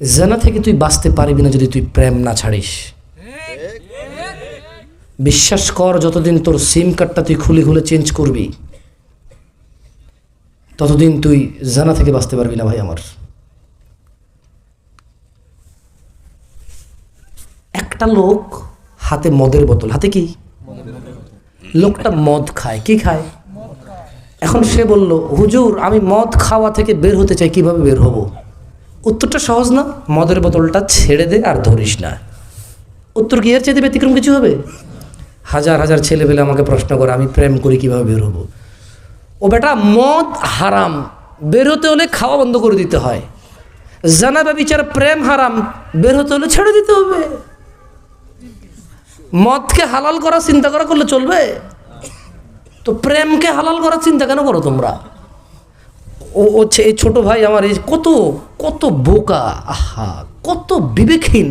জানা থেকে তুই বাঁচতে পারবি না যদি তুই প্রেম না ছাড়িস। বিশ্বাস কর, যতদিন তোর সিম কার্ডটা তুই খুলে খুলে চেঞ্জ করবি, ততদিন তুই জানা থেকে বাঁচতে পারবি না ভাই আমার। একটা লোক হাতে মদের বোতল, হাতে কি? লোকটা মদ খায়, কি খায়? এখন সে বলল, হুজুর, আমি মদ খাওয়া থেকে বের হতে চাই, কীভাবে বের হব? উত্তরটা সহজ না? মদের বোতলটা ছেড়ে দে আর ধরিস না। উত্তর কি এর চেয়ে ব্যতিক্রম কিছু হবে? হাজার হাজার ছেলে পেলে আমাকে প্রশ্ন করে, আমি প্রেম করি কীভাবে বের হব? ও বেটা, মদ হারাম। বের হতে হলে খাওয়া বন্ধ করে দিতে হয়। জানা বিচার, প্রেম হারাম। বের হতে হলে ছেড়ে দিতে হবে। মদকে হালাল করার চিন্তা করা করলে চলবে? তো প্রেমকে হালাল করার চিন্তা কেন করো তোমরা? ও এই ছোট ভাই আমার এই কত কত বোকা আহা কত বিবেকহীন